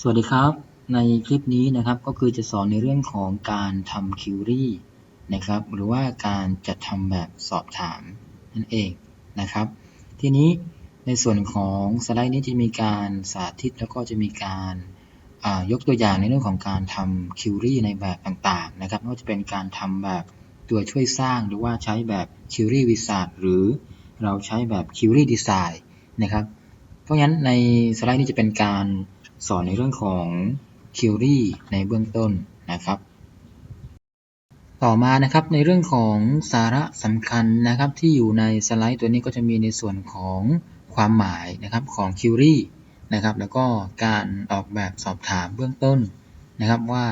สวัสดีครับ ในคลิปนี้นะครับก็คือจะสอนในเรื่องของการทำคิวรี่นะครับ หรือว่าการจัดทำแบบสอบถามนั่นเองนะครับ ทีนี้ในส่วนของสไลด์นี้จะมีการสาธิตแล้วก็จะมีการยกตัวอย่างในเรื่องของการทำคิวรี่ในแบบต่างๆนะครับไม่ว่าจะเป็นการทำแบบตัวช่วยสร้างหรือว่าใช้แบบคิวรี่วิสาหรือเราใช้แบบคิวรี่ดีไซน์นะครับ เพราะงั้นในสไลด์นี้จะเป็นการ สอนในเรื่องของ Query ในเบื้องต้นนะครับ ต่อมานะครับในเรื่องของสาระสำคัญนะครับที่อยู่ในสไลด์ตัวนี้ก็จะมีในส่วนของความหมายนะครับของ Query นะครับแล้วก็การออกแบบสอบถามเบื้องต้นนะครับว่า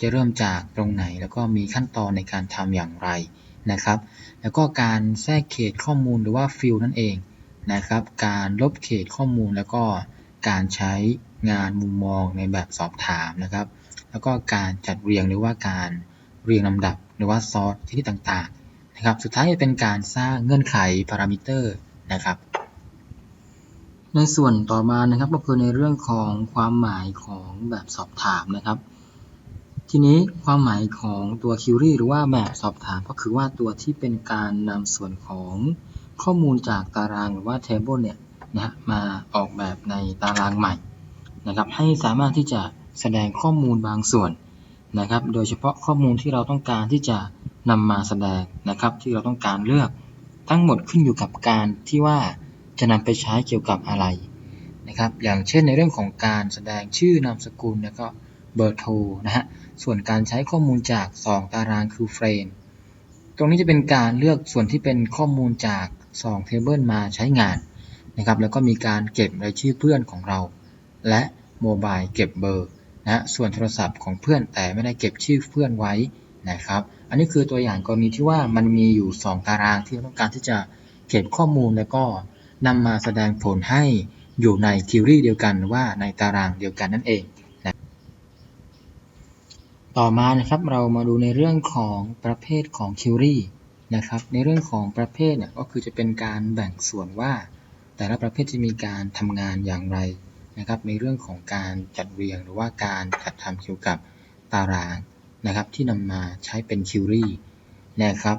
จะเริ่มจากตรงไหนแล้วก็มีขั้นตอนในการทำอย่างไรนะครับ แล้วก็การแทรกเขตข้อมูลหรือว่าฟิลนั่นเองนะครับ การลบเขตข้อมูลแล้วก็การใช้ งานมุมมองในแบบสอบถามนะครับ แล้วก็การจัดเรียงหรือว่าการเรียงลำดับ หรือว่าซอสชนิดต่างๆนะครับ สุดท้ายจะเป็นการสร้างเงื่อนไขพารามิเตอร์นะครับ ในส่วนต่อมานะครับก็คือในเรื่องของความหมายของแบบสอบถามนะครับ ทีนี้ความหมายของตัว query หรือว่าแบบสอบถามก็คือว่าตัวที่เป็นการนำส่วนของข้อมูลจากตารางหรือว่า table เนี่ยนะฮะมาออกแบบในตารางใหม่ นะครับให้สามารถที่จะแสดงข้อมูลบางส่วนนะครับ โดยเฉพาะข้อมูลที่เราต้องการที่จะนำมาแสดงนะครับ ที่เราต้องการเลือกทั้งหมดขึ้นอยู่กับการที่ว่าจะนำไปใช้เกี่ยวกับอะไรนะครับ อย่างเช่นในเรื่องของการแสดงชื่อนามสกุลแล้วก็เบอร์โทรนะฮะส่วนการใช้ข้อมูลจาก 2 ตารางคือเฟรมตรงนี้จะเป็นการเลือกส่วนที่เป็นข้อมูลจาก2 Table มาใช้งานนะครับ แล้วก็มีการเก็บรายชื่อเพื่อนของเรา และโมบายเก็บเบอร์นะส่วนโทรศัพท์ของเพื่อนแต่ไม่ได้เก็บชื่อเพื่อนไว้นะครับ อันนี้คือตัวอย่างกรณีที่ว่ามันมีอยู่ 2 ตารางที่เราต้องการที่จะเก็บข้อมูลแล้วก็นำมาแสดงผลให้อยู่ในคิวรี่เดียวกันว่าในตารางเดียวกันนั่นเองนะต่อมานะครับเรามาดูในเรื่องของประเภทของคิวรี่นะครับในเรื่องของประเภทเนี่ยก็คือจะเป็นการแบ่งส่วนว่า แต่ละประเภทจะมีการทำงานอย่างไร นะครับในเรื่องของการจัดเรียงหรือว่าการจัดทำเกี่ยวกับตารางนะครับที่นำมาใช้เป็นคิวรีนะครับ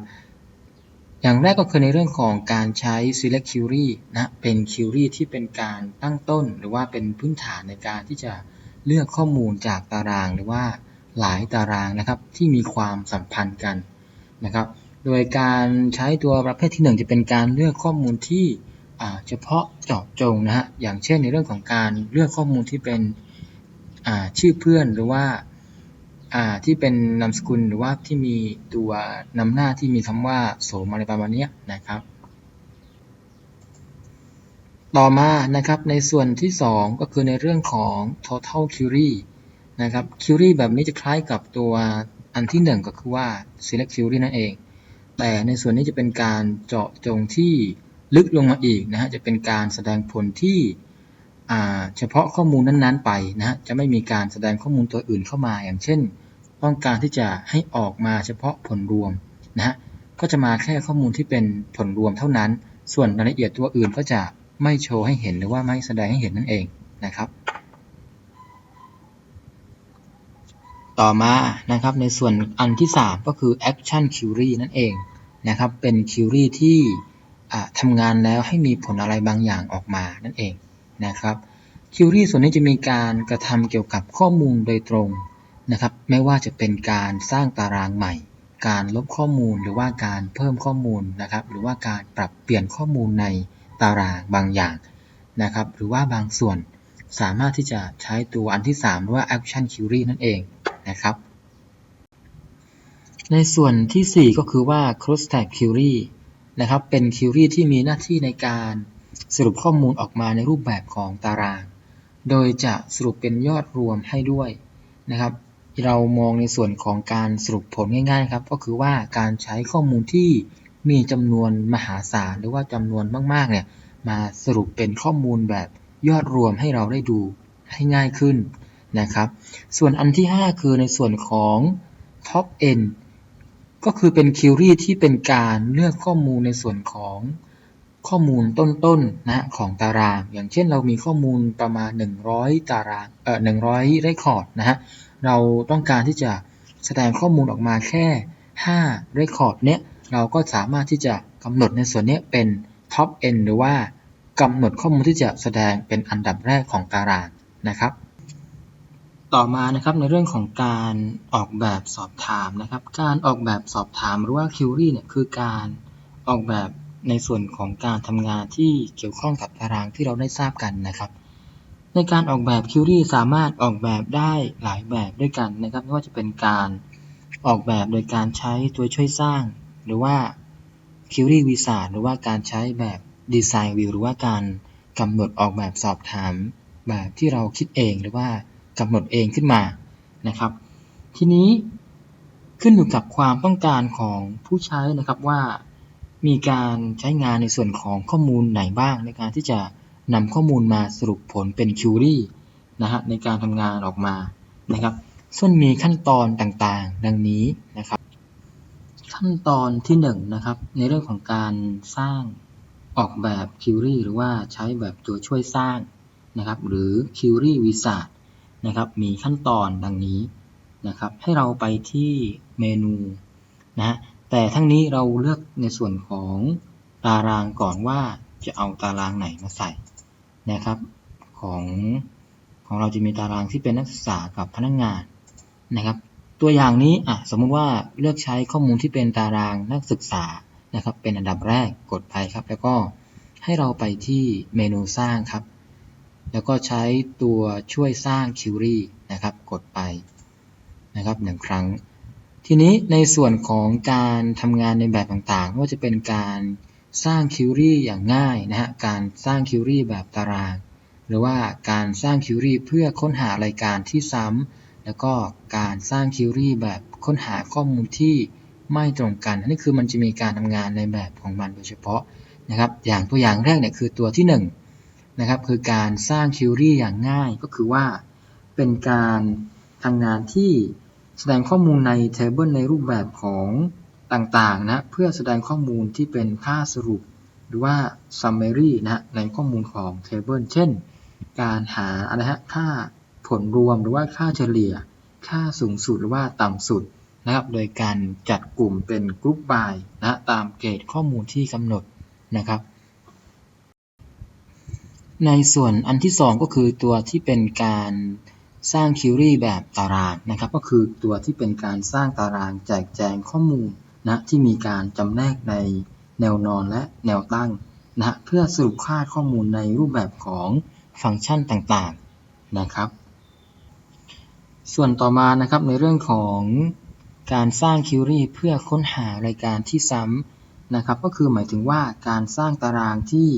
อย่างแรกก็คือในเรื่องของการใช้ select query นะเป็น query ที่เป็นการตั้งต้น หรือว่าเป็นพื้นฐานในการที่จะเลือกข้อมูลจากตารางหรือว่าหลายตารางนะครับที่มีความสัมพันธ์กันนะครับ โดยการใช้ตัวประเภทที่ 1 จะเป็นการเลือกข้อมูลที่ เฉพาะเจาะจงนะฮะอย่างเช่นในเรื่องของการเลือกข้อมูลที่เป็นชื่อเพื่อนหรือว่าที่เป็นนามสกุลหรือว่าที่มีตัวนำหน้าที่มีคำว่าโสมอะไรประมาณนี้นะครับ ต่อมานะครับในส่วนที่ 2 ก็คือในเรื่องของ total query นะครับ query แบบนี้จะคล้ายกับตัวอันที่ 1 ก็คือว่า select query นั่นเอง แต่ในส่วนนี้จะเป็นการเจาะจงที่ ลึกลงมาอีกนะฮะจะเป็นการแสดงผลที่เฉพาะข้อมูลนั้นๆไปนะฮะจะไม่มีการแสดงข้อมูลตัวอื่นเข้ามา อย่างเช่น ต้องการที่จะให้ออกมาเฉพาะผลรวมนะฮะก็จะมาแค่ข้อมูลที่เป็นผลรวมเท่านั้น ส่วนรายละเอียดตัวอื่นก็จะไม่โชว์ให้เห็นหรือว่าไม่แสดงให้เห็นนั่นเองนะครับ ต่อมานะครับในส่วนอันที่ 3 ก็คือ action query นั่นเองนะครับเป็น query ที่ ทำงานแล้วให้มีผลอะไรบางอย่างออกมานั่นเองนะครับคิวรี่ส่วนนี้จะมีการกระทำเกี่ยวกับข้อมูลโดยตรงนะครับไม่ว่าจะเป็นการสร้างตารางใหม่ การลบข้อมูลหรือว่าการเพิ่มข้อมูลนะครับหรือว่าการปรับเปลี่ยนข้อมูลในตารางบางอย่างนะครับหรือว่าบางส่วนสามารถที่จะใช้ตัวอันที่ 3 หรือว่า action query นั่นเองนะครับในส่วนที่ 4 ก็คือว่า cross tab query นะครับ เป็นคิวรี่ที่มีหน้าที่ในการสรุปข้อมูลออกมาในรูปแบบของตาราง โดยจะสรุปเป็นยอดรวมให้ด้วยนะครับ เรามองในส่วนของการสรุปผลง่ายๆครับ ก็คือว่าการใช้ข้อมูลที่มีจำนวนมหาศาลหรือว่าจำนวนมากๆเนี่ยมาสรุปเป็นข้อมูลแบบยอดรวมให้เราได้ดูให้ง่ายขึ้นนะครับ ส่วนอันที่ 5 คือในส่วนของ top end ก็คือเป็นคิวรี่ที่เป็นการเลือกข้อมูลในส่วนของข้อมูลต้นๆนะของตาราง อย่างเช่นเรามีข้อมูลประมาณ 100 ตารางเอ่อ100เรคคอร์ดนะฮะเราต้องการที่จะแสดงข้อมูลออกมาแค่5เรคคอร์ดเนี้ยเราก็สามารถที่จะกำหนดในส่วนนี้เป็น Top N หรือว่ากำหนดข้อมูลที่จะแสดงเป็นอันดับแรกของตารางนะครับ ต่อมานะครับในเรื่องของการออกแบบสอบถามนะครับ การออกแบบสอบถามหรือว่า query เนี่ยคือการออกแบบในส่วนของการทำงานที่เกี่ยวข้องกับตารางที่เราได้ทราบกันนะครับ ในการออกแบบ query สามารถออกแบบได้หลายแบบด้วยกันนะครับไม่ว่าจะเป็นการออกแบบโดยการใช้ตัวช่วยสร้าง หรือว่า query wizard หรือว่าการใช้แบบ design view หรือว่าการกำหนดออกแบบสอบถามแบบที่เราคิดเองหรือว่า กำหนดเองขึ้นมานะครับ ทีนี้ขึ้นอยู่กับความต้องการของผู้ใช้นะครับว่ามีการใช้งานในส่วนของข้อมูลไหนบ้าง ในการที่จะนำข้อมูลมาสรุปผลเป็น query นะฮะในการทำงานออกมานะครับซึ่งมีขั้นตอนต่างๆ ดังนี้นะครับ ขั้นตอนที่1นนะครับในเรื่องของการสร้างออกแบบ query หรือว่าใช้แบบตัวช่วยสร้างนะครับหรือ query wizard นะครับ มีขั้นตอนดังนี้นะครับ ให้เราไปที่เมนูนะฮะแต่ทั้งนี้เราเลือกในส่วนของตารางก่อนว่าจะเอาตารางไหนมาใส่นะครับ ของของเราจะมีตารางที่เป็นนักศึกษากับพนักงงานนะครับ ตัวอย่างนี้อะสมมุติว่าเลือกใช้ข้อมูลที่เป็นตารางนักศึกษานะครับ เป็นอันดับแรกกดไปครับ แล้วก็ให้เราไปที่เมนูสร้างครับ แล้วก็ใช้ตัวช่วยสร้าง query นะครับ กดไปนะครับหนึ่งครั้ง ทีนี้ในส่วนของการทำงานในแบบต่างๆ ว่าจะเป็นการสร้าง query อย่างง่ายนะฮะ การสร้าง query แบบตาราง หรือว่าการสร้าง query เพื่อค้นหารายการที่ซ้ำแล้วก็การสร้าง query แบบค้นหาข้อมูลที่ไม่ตรงกันนนี้คือมันจะมีการทำงานในแบบของมันโดยเฉพาะนะครับ อย่างตัวอย่างแรกเนี่ยคือตัวที่ 1 นะครับคือการสร้าง query อย่างง่ายก็คือว่า เป็นการทำงานที่แสดงข้อมูลใน table ในรูปแบบของต่างๆนะเพื่อแสดงข้อมูลที่เป็นค่าสรุป หรือว่า summary นะในข้อมูลของ table เช่น การหาอะไรฮะค่าผลรวมหรือว่าค่าเฉลี่ย ค่าสูงสุดหรือว่าต่ำสุดนะครับโดยการจัดกลุ่มเป็นกรุ๊ป by นะตามเกรดข้อมูลที่กำหนดนะครับ ในส่วนอันที่2ก็คือตัวที่เป็นการสร้าง query แบบตารางนะครับ ก็คือตัวที่เป็นการสร้างตารางแจกแจงข้อมูลนะที่มีการจำแนกในแนวนอนและแนวตั้งนะเพื่อสรุปค่าข้อมูลในรูปแบบของฟังก์ชันต่างๆนะครับ ส่วนต่อมานะครับในเรื่องของการสร้าง query เพื่อค้นหารายการที่ซ้ำนะครับ ก็คือหมายถึงว่าการสร้างตารางที่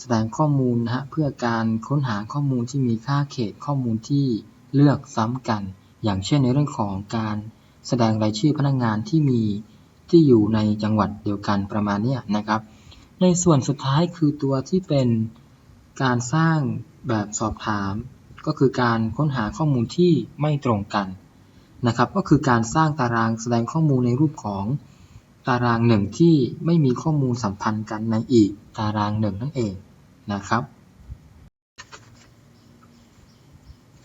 แสดงข้อมูลนะฮะเพื่อการค้นหาข้อมูลที่มีค่าเขตข้อมูลที่เลือกซ้ำกัน อย่างเช่นในเรื่องของการแสดงรายชื่อพนักงงานที่มีที่อยู่ในจังหวัดเดียวกันประมาณนี้นะครับ ในส่วนสุดท้ายคือตัวที่เป็นการสร้างแบบสอบถาม ก็คือการค้นหาข้อมูลที่ไม่ตรงกันนะครับ ก็คือการสร้างตารางแสดงข้อมูลในรูปของตารางหนึ่งที่ไม่มีข้อมูลสัมพันธ์กันในอีกตารางหนึ่งนั่นเอง นะครับ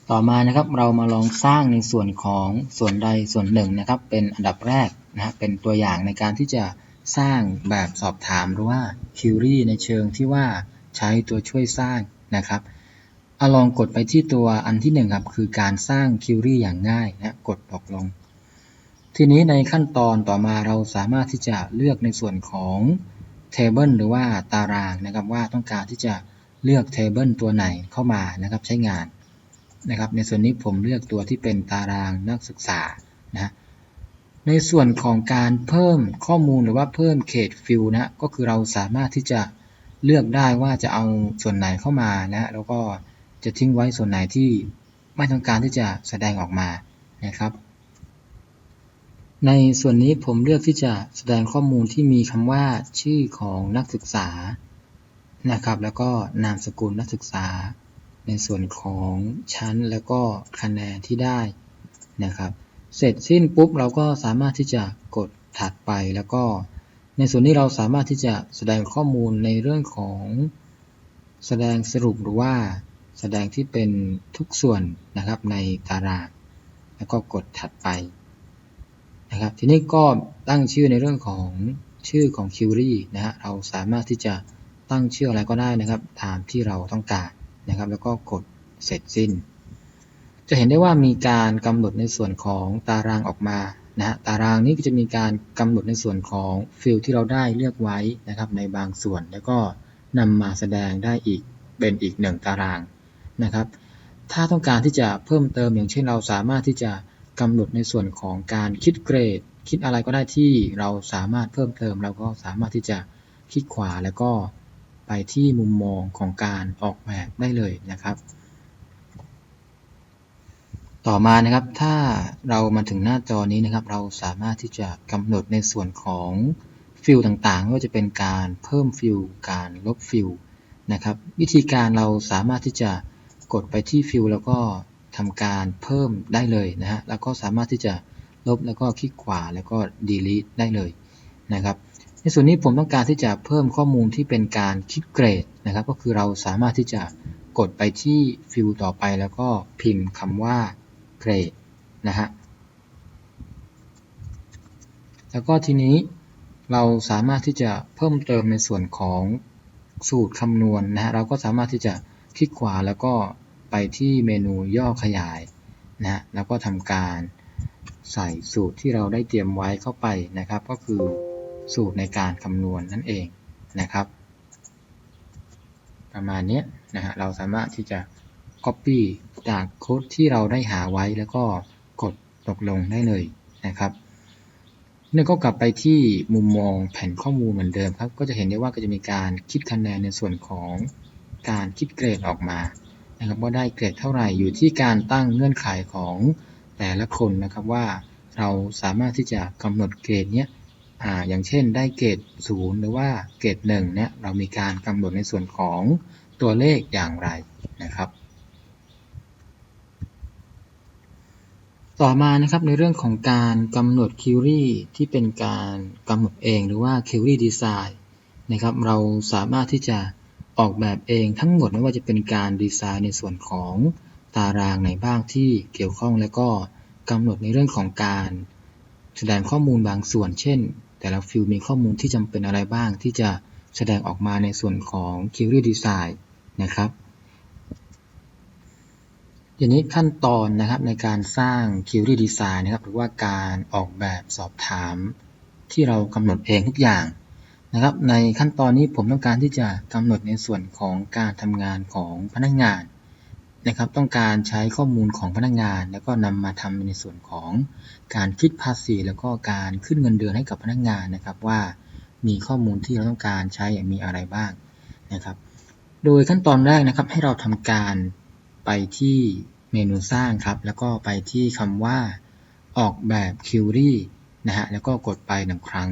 ต่อมานะครับเรามาลองสร้างในส่วนของส่วนใดส่วนหนึ่งนะครับ เป็นอันดับแรกนะเป็นตัวอย่างในการที่จะสร้างแบบสอบถามหรือว่า query ในเชิงที่ว่าใช้ตัวช่วยสร้างนะครับเอาลองกดไปที่ตัวอันที่1ครับ คือการสร้าง query อย่างง่ายนะกดตกลง ทีนี้ในขั้นตอนต่อมาเราสามารถที่จะเลือกในส่วนของ table หรือว่าตารางนะครับว่าต้องการที่จะเลือก table ตัวไหนเข้ามานะครับใช้งานนะครับ ในส่วนนี้ผมเลือกตัวที่เป็นตารางนักศึกษานะในส่วนของการเพิ่มข้อมูลหรือว่าเพิ่มเขตฟิลนะก็คือเราสามารถที่จะเลือกได้ว่าจะเอาส่วนไหนเข้ามานะแล้วก็จะทิ้งไว้ส่วนไหนที่ไม่ต้องการที่จะแสดงออกมานะครับ ในส่วนนี้ผมเลือกที่จะแสดงข้อมูลที่มีคำว่าชื่อของนักศึกษานะครับ แล้วก็นามสกุลนักศึกษา ในส่วนของชั้นแล้วก็คะแนนที่ได้นะครับ เสร็จสิ้นปุ๊บเราก็สามารถที่จะกดถัดไปแล้วก็ ในส่วนนี้เราสามารถที่จะแสดงข้อมูลในเรื่องของแสดงสรุปหรือว่าแสดงที่เป็นทุกส่วนนะครับในตาราง แล้วก็กดถัดไป นะครับ ทีนี้ก็ตั้งชื่อในเรื่องของชื่อของ query นะฮะ เราสามารถที่จะตั้งชื่ออะไรก็ได้นะครับ ตามที่เราต้องการนะครับ แล้วก็กดเสร็จสิ้น จะเห็นได้ว่ามีการกำหนดในส่วนของตารางออกมานะฮะ ตารางนี้ก็จะมีการกำหนดในส่วนของฟิลที่เราได้เลือกไว้นะครับ ในบางส่วน แล้วก็นำมาแสดงได้อีกเป็นอีกหนึ่งตารางนะครับ ถ้าต้องการที่จะเพิ่มเติมอย่างเช่นเราสามารถที่จะ กำหนดในส่วนของการคิดเกรด คิดอะไรก็ได้ที่เราสามารถเพิ่มเติม เราก็สามารถที่จะคลิกขวาแล้วก็ไปที่มุมมองของการออกแบบได้เลยนะครับ ต่อมานะครับถ้าเรามาถึงหน้าจอนี้นะครับ เราสามารถที่จะกำหนดในส่วนของฟิลต่างๆไม่ว่าจะเป็นการเพิ่มฟิลการลบฟิลนะครับ วิธีการเราสามารถที่จะกดไปที่ฟิลแล้วก็ ทำการเพิ่มได้เลยนะฮะ แล้วก็สามารถที่จะลบแล้วก็คลิกขวาแล้วก็ delete ได้เลยนะครับ ในส่วนนี้ผมต้องการที่จะเพิ่มข้อมูลที่เป็นการคิดเกรดนะครับ ก็คือเราสามารถที่จะกดไปที่ฟิลต่อไปแล้วก็พิมพ์คำว่าเกรดนะฮะ แล้วก็ทีนี้เราสามารถที่จะเพิ่มเติมในส่วนของสูตรคำนวณนนะฮะ เราก็สามารถที่จะคลิกขวาแล้วก็ ไปที่เมนูย่อขยายนะแล้วก็ทำการใส่สูตรที่เราได้เตรียมไว้เข้าไปนะครับ ก็คือสูตรในการคำนวณนนั่นเองนะครับ ประมาณนี้นะฮะเราสามารถที่จะ Copy จากโค้ดที่เราได้หาไว้แล้วก็กดตกลงได้เลยนะครับนี่ก็กลับไปที่มุมมองแผ่นข้อมูลเหมือนเดิมครับ ก็จะเห็นได้ว่าก็จะมีการคิดคะแนนในส่วนของการคิดเกรดออกมา นะครับว่าได้เกรดเท่าไหร่อยู่ที่การตั้งเงื่อนไขของแต่ละคนนะครับว่าเราสามารถที่จะกำหนดเกรดเนี้ยอ่าอย่างเช่นได้เกรดศูนย์หรือว่าเกรดหนึ่งเนี่ยเรามีการกำหนดในส่วนของตัวเลขอย่างไรนะครับ ต่อมานะครับในเรื่องของการกำหนดคิวรี่ที่เป็นการกำหนดเองหรือว่าคิวรี่ดีไซน์นะครับเราสามารถที่จะ ออกแบบเองทั้งหมดไม่ว่าจะเป็นการดีไซน์ในส่วนของตารางไหนบ้างที่เกี่ยวข้องและก็กำหนดในเรื่องของการแสดงข้อมูลบางส่วน เช่น แต่ละฟิลมีข้อมูลที่จำเป็นอะไรบ้างที่จะแสดงออกมาในส่วนของ Query Design นะครับอย่างนี้ขั้นตอนนะครับในการสร้าง Query Design นะครับหรือว่าการออกแบบสอบถามที่เรากำหนดเองทุกอย่าง นะครับ ในขั้นตอนนี้ผมต้องการที่จะกำหนดในส่วนของการทำงานของพนักงานนะครับ ต้องการใช้ข้อมูลของพนักงาน แล้วก็นำมาทำในส่วนของการคิดภาษี แล้วก็การขึ้นเงินเดือนให้กับพนักงานนะครับว่ามีข้อมูลที่เราต้องการใช้อย่างมีอะไรบ้างนะครับ โดยขั้นตอนแรกนะครับให้เราทำการไปที่เมนูสร้างครับ แล้วก็ไปที่คำว่าออกแบบ Query นะฮะแล้วก็กดไปหนึ่งครั้ง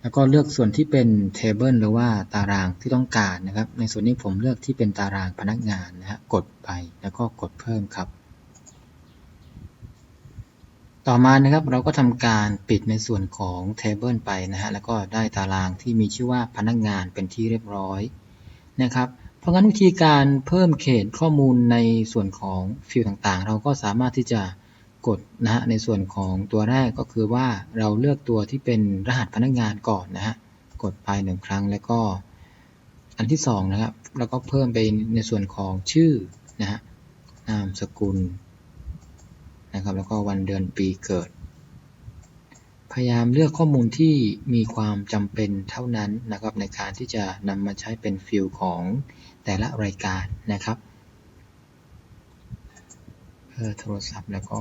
แล้วก็เลือกส่วนที่เป็น table หรือว่าตารางที่ต้องการนะครับ ในส่วนนี้ผมเลือกที่เป็นตารางพนักงานนะฮะกดไปแล้วก็กดเพิ่มครับ ต่อมานะครับเราก็ทำการปิดในส่วนของ table ไปนะฮะแล้วก็ได้ตารางที่มีชื่อว่าพนักงานเป็นที่เรียบร้อยนะครับเพราะงั้นวิธีการเพิ่มเขตข้อมูลในส่วนของฟิลต่างๆ เราก็สามารถที่จะ กดนะฮะในส่วนของตัวแรกก็คือว่าเราเลือกตัวที่เป็นรหัสพนักงานก่อนนะฮะกดไปหนึ่งครั้งแล้วก็อันที่สองนะครับแล้วก็เพิ่มไปในส่วนของชื่อนะฮะนามสกุลนะครับแล้วก็วันเดือนปีเกิด พยายามเลือกข้อมูลที่มีความจำเป็นเท่านั้นนะครับในการที่จะนำมาใช้เป็นฟิลของแต่ละรายการนะครับเพื่อโทรศัพท์แล้วก็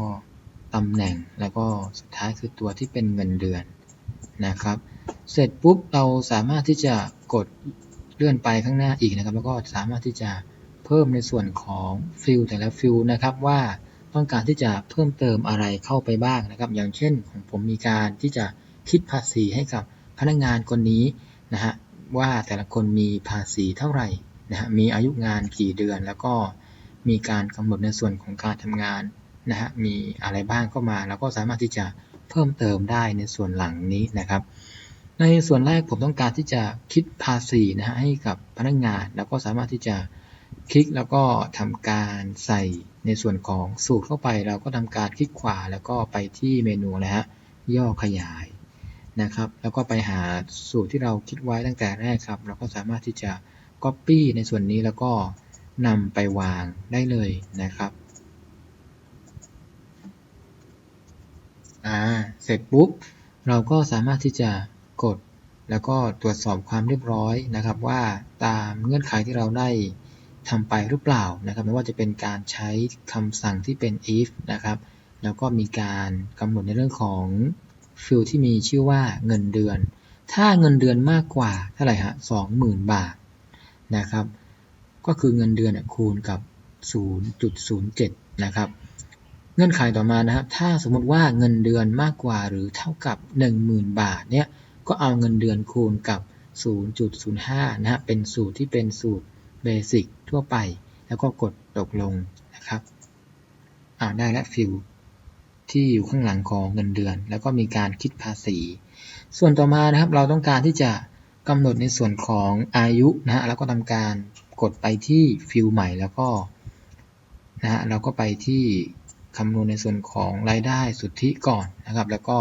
ตำแหน่งแล้วก็สุดท้ายคือตัวที่เป็นเงินเดือนนะครับ เสร็จปุ๊บเราสามารถที่จะกดเลื่อนไปข้างหน้าอีกนะครับ แล้วก็สามารถที่จะเพิ่มในส่วนของฟิลแต่ละฟิลนะครับว่าต้องการที่จะเพิ่มเติมอะไรเข้าไปบ้างนะครับ อย่างเช่นของผมมีการที่จะคิดภาษีให้กับพนักงานคนนี้นะฮะว่าแต่ละคนมีภาษีเท่าไหร่นะฮะมีอายุงานกี่เดือน แล้วก็มีการกำหนดในส่วนของการทำงาน นะฮะมีอะไรบ้างเข้ามา แล้วก็สามารถที่จะเพิ่มเติมได้ในส่วนหลังนี้นะครับ ในส่วนแรกผมต้องการที่จะคิดภาษีนะฮะให้กับพนักงาน แล้วก็สามารถที่จะคลิกแล้วก็ทำการใส่ในส่วนของสูตรเข้าไป เราก็ทำการคลิกขวาแล้วก็ไปที่เมนูนะฮะย่อขยายนะครับ แล้วก็ไปหาสูตรที่เราคิดไว้ตั้งแต่แรกครับ เราก็สามารถที่จะ Copy ในส่วนนี้แล้วก็นำไปวางได้เลยนะครับ่าเสร็จปุ๊บเราก็สามารถที่จะกด แล้วก็ตรวจสอบความเรียบร้อยนะครับ ว่าตามเงื่อนไขที่เราได้ทำไปหรือเปล่านะครับ ไม่ว่าจะเป็นการใช้คำสั่งที่เป็น if นะครับ แล้วก็มีการกำหนดในเรื่องของฟิลที่มีชื่อว่าเงินเดือน ถ้าเงินเดือนมากกว่าเท่าไหร่ฮะ20,000บาทนะครับ ก็คือเงินเดือนคูณกับ 0.07 นะครับ เงื่อนไขต่อมานะครับ ถ้าสมมติว่าเงินเดือนมากกว่าหรือเท่ากับ 10,000 บาทเนี่ยก็เอาเงินเดือนคูณกับ 0.05 นะฮะเป็นสูตรที่เป็นสูตรเบสิกทั่วไป แล้วก็กดตกลงนะครับเอาได้แล้วฟิลที่อยู่ข้างหลังของเงินเดือน แล้วก็มีการคิดภาษี ส่วนต่อมานะครับเราต้องการที่จะกำหนดในส่วนของอายุนะฮะแล้วก็ทำการกดไปที่ฟิลใหม่แล้วก็นะฮะเราก็ไปที่ คำนวณในส่วนของรายได้สุทธิก่อนนะครับ แล้วก็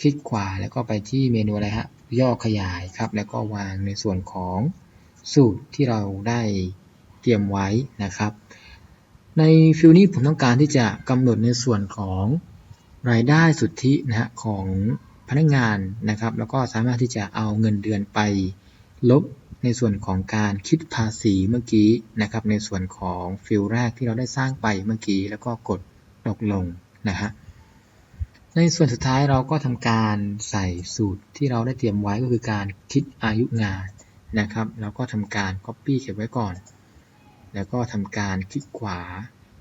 คลิกขวาแล้วก็ไปที่เมนูอะไรฮะย่อขยายครับ แล้วก็วางในส่วนของสูตรที่เราได้เตรียมไว้นะครับ ในฟิลนี้ผมต้องการที่จะกำหนดในส่วนของรายได้สุทธินะฮะของพนักงานนะครับ แล้วก็สามารถที่จะเอาเงินเดือนไปลบ ในส่วนของการคิดภาษีเมื่อกี้นะครับ ในส่วนของฟิลแรกที่เราได้สร้างไปเมื่อกี้ แล้วก็กดตกลงนะฮะในส่วนสุดท้ายเราก็ทำการใส่สูตรที่เราได้เตรียมไว้ก็คือการคิดอายุงานนะครับ แล้วก็ทำการ Copy เก็บไว้ก่อน แล้วก็ทำการคลิกขวา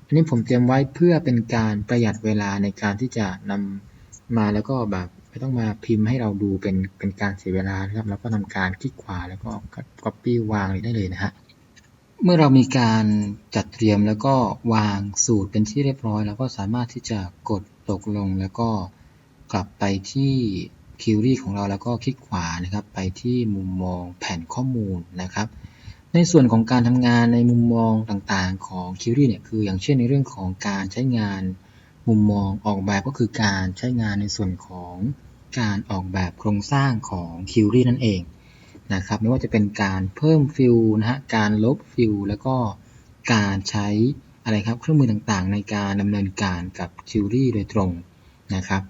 อันนี้ผมเตรียมไว้เพื่อเป็นการประหยัดเวลาในการที่จะนำมาแล้วก็แบบ ไม่ต้องมาพิมพ์ให้เราดูเป็นเป็นการเสียเวลานะครับแล้วก็ทำการคลิกขวาแล้วก็ Copy วางได้เลยนะฮะเมื่อเรามีการจัดเตรียมแล้วก็วางสูตรเป็นที่เรียบร้อย เราก็สามารถที่จะกดตกลงแล้วก็กลับไปที่คิวรี่ของเราแล้วก็คลิกขวานะครับ ไปที่มุมมองแผ่นข้อมูลนะครับ ในส่วนของการทำงานในมุมมองต่างๆของคิวรี่เนี่ยคืออย่างเช่นในเรื่องของการใช้งานมุมมองออกแบบก็คือการใช้งานในส่วนของ การออกแบบโครงสร้างของคิวรี่นั่นเองนะครับไม่ว่าจะเป็นการเพิ่มฟิลนะฮะการลบฟิลแล้วก็การใช้อะไรครับเครื่องมือต่างๆ ในการดำเนินการกับคิวรี่โดยตรงนะครับ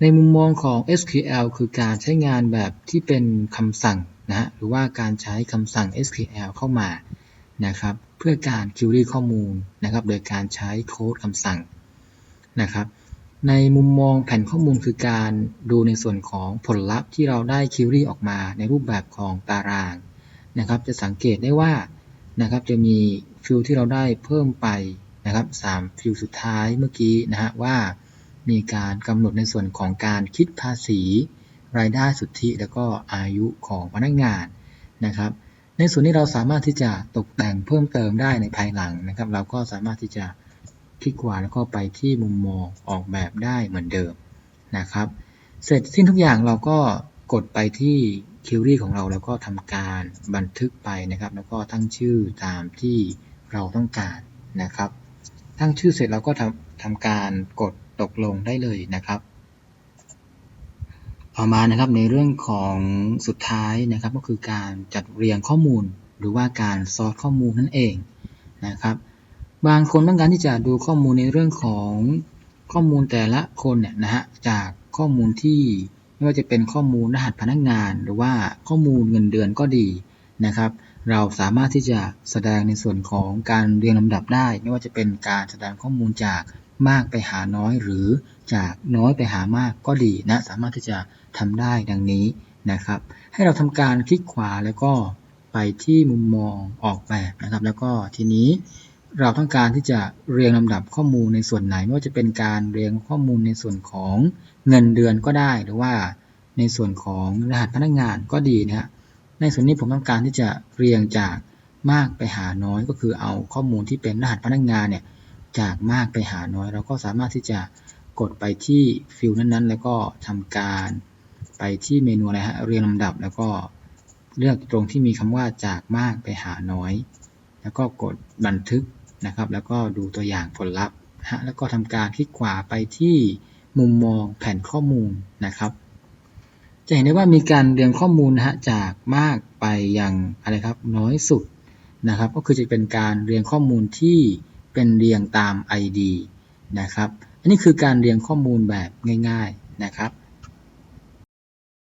ในมุมมองของ SQL คือการใช้งานแบบที่เป็นคำสั่งนะฮะหรือว่าการใช้คำสั่ง SQL เข้ามานะครับ เพื่อการ query ข้อมูลนะครับ โดยการใช้โค้ดคำสั่งนะครับ ในมุมมองแผ่นข้อมูลคือการดูในส่วนของผลลัพธ์ที่เราได้ query ออกมาในรูปแบบของตารางนะครับ จะสังเกตได้ว่านะครับจะมีฟิลที่เราได้เพิ่มไปนะครับ3ฟิลสุดท้ายเมื่อกี้นะฮะว่า มีการกำหนดในส่วนของการคิดภาษี รายได้สุทธิ แล้วก็อายุของพนักงานนะครับ ในส่วนนี้เราสามารถที่จะตกแต่งเพิ่มเติมได้ในภายหลังนะครับ เราก็สามารถที่จะ คลิกขวาแล้วก็ไปที่มุมมองออกแบบได้เหมือนเดิมนะครับ เสร็จสิ้นทุกอย่างเราก็กดไปที่คิวรี่ของเราแล้วก็ทำการบันทึกไปนะครับ แล้วก็ตั้งชื่อตามที่เราต้องการนะครับ ตั้งชื่อเสร็จเราก็ทำทำการกดตกลงได้เลยนะครับต่อมานะครับในเรื่องของสุดท้ายนะครับก็คือการจัดเรียงข้อมูลหรือว่าการซอร์ตข้อมูลนั่นเองนะครับ บางคนต้องการที่จะดูข้อมูลในเรื่องของข้อมูลแต่ละคนเนี่ยนะฮะ จากข้อมูลที่ไม่ว่าจะเป็นข้อมูลรหัสพนักงาน หรือว่าข้อมูลเงินเดือนก็ดีนะครับ เราสามารถที่จะแสดงในส่วนของการเรียงลำดับได้ ไม่ว่าจะเป็นการแสดงข้อมูลจากมากไปหาน้อยหรือจากน้อยไปหามากก็ดีนะ สามารถที่จะทำได้ดังนี้นะครับ ให้เราทำการคลิกขวาแล้วก็ไปที่มุมมองออกแบบนะครับ แล้วก็ทีนี้ เราต้องการที่จะเรียงลำดับข้อมูลในส่วนไหน ไม่ว่าจะเป็นการเรียงข้อมูลในส่วนของเงินเดือนก็ได้ หรือว่าในส่วนของรหัสพนักงานก็ดีนะฮะในส่วนนี้ผมต้องการที่จะเรียงจากมากไปหาน้อยก็คือเอาข้อมูลที่เป็นรหัสพนักงานเนี่ยจากมากไปหาน้อย เราก็สามารถที่จะกดไปที่ฟิลนั้นๆ แล้วก็ทำการไปที่เมนูอะไรฮะเรียงลำดับแล้วก็เลือกตรงที่มีคำว่าจากมากไปหาน้อย แล้วก็กดบันทึก นะครับ แล้วก็ดูตัวอย่างผลลัพธ์ฮะแล้วก็ทำการคลิกขวาไปที่มุมมองแผ่นข้อมูลนะครับ จะเห็นได้ว่ามีการเรียงข้อมูลนะฮะจากมากไปยังอะไรครับน้อยสุดนะครับ ก็คือจะเป็นการเรียงข้อมูลที่เป็นเรียงตาม ID นะครับ อันนี้คือการเรียงข้อมูลแบบง่าย ๆนะครับ